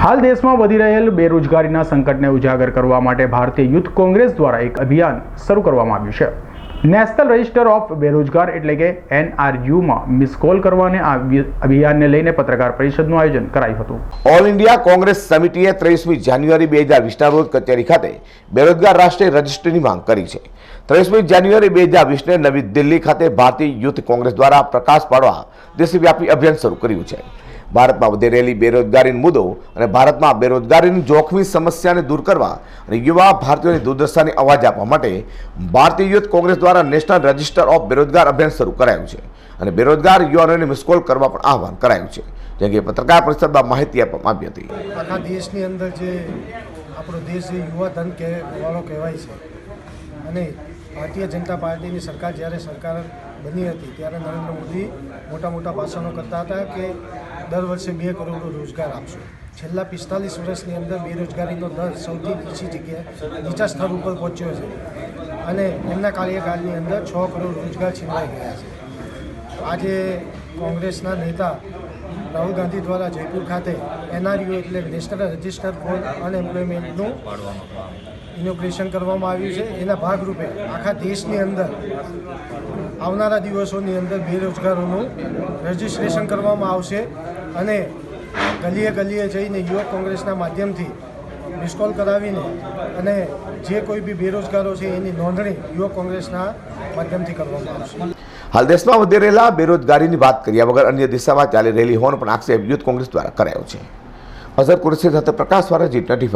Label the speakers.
Speaker 1: હાલ દેશમાં વધી રહેલ બેરોજગારીના સંકટને ઉજાગર કરવા માટે ભારતીય યુથ કોંગ્રેસ દ્વારા એક અભિયાન શરૂ કરવામાં આવ્યું છે. નેશનલ રજિસ્ટર ઓફ બેરોજગાર એટલે કે એનઆરયુમાં મિસ કોલ કરવાને આ અભિયાનને લઈને પત્રકાર પરિષદનું આયોજન કરાયું હતું.
Speaker 2: ઓલ ઇન્ડિયા કોંગ્રેસ સમિતિએ ત્રેવીસમી જાન્યુઆરી બે હજાર વીસના રોજ કચેરી ખાતે બેરોજગાર રાષ્ટ્રીય રજિસ્ટ્રીની માંગ કરી છે. ત્રેવીસમી જાન્યુઆરી બે હજાર વીસને નવી દિલ્હી ખાતે ભારતીય યુથ કોંગ્રેસ દ્વારા પ્રકાશ પાડવા દેશવ્યાપી અભિયાન શરૂ કર્યું છે. ભારતમાં વધી રહેલી બેરોજગારીનો મુદ્દો અને ભારતમાં બેરોજગારીની જોખમી સમસ્યાને દૂર કરવા અને યુવા ભારતીયોની દુર્દશાને અવાજ આપવા માટે ભારતીય યુથ કોંગ્રેસ દ્વારા નેશનલ રજિસ્ટર ઓફ બેરોજગાર અભિયાન શરૂ કરાયું છે અને બેરોજગાર યુવાનોને મિસકોલ કરવા પણ આહવાન કરાયું છે, જેમ કે પત્રકાર પરિષદમાં માહિતી આપવામાં આવી હતી.
Speaker 3: આખા દેશની અંદર જે આપણો દેશ જે યુવા ધન કહે વાળો કહેવાય છે અને ભારતીય જનતા પાર્ટીની સરકાર જ્યારે સરકાર બની હતી ત્યારે નરેન્દ્ર મોદી મોટા મોટા ભાષણો કરતા હતા કે દર વર્ષે બે કરોડનો રોજગાર આપશો. છેલ્લા પિસ્તાલીસ વર્ષની અંદર બેરોજગારીનો દર સૌથી નીચી જગ્યાએ નીચા સ્તર ઉપર પહોંચ્યો છે અને એમના કાર્યકાળની અંદર છ કરોડ રોજગાર છીનવાઈ ગયા છે. આજે કોંગ્રેસના નેતા રાહુલ ગાંધી દ્વારા જયપુર ખાતે એનઆરયુ એટલે નેશનલ રજિસ્ટર ફોર અનએમ્પ્લોયમેન્ટનું ઇનોગ્રેશન કરવામાં આવ્યું છે. એના ભાગરૂપે આખા દેશની અંદર આવનારા દિવસોની અંદર બેરોજગારોનું રજિસ્ટ્રેશન કરવામાં આવશે. અને ગલીએ ગલીએ જઈને યુવક કોંગ્રેસના માધ્યમથી મિસકોલ કરાવીને અને જે કોઈ બી બેરોજગારો છે એની નોંધણી યુવક કોંગ્રેસના માધ્યમથી કરવામાં આવશે.
Speaker 2: હાલ દેશમાં વધી રહેલા બેરોજગારીની વાત કર્યા વગર અન્ય દિશામાં ચાલી રહેલી હોવાનો પણ આક્ષેપ યુથ કોંગ્રેસ દ્વારા કરાયો છે. અઝર કુરેશી સાથે પ્રકાશ વાળા જી ટ્વેન્ટી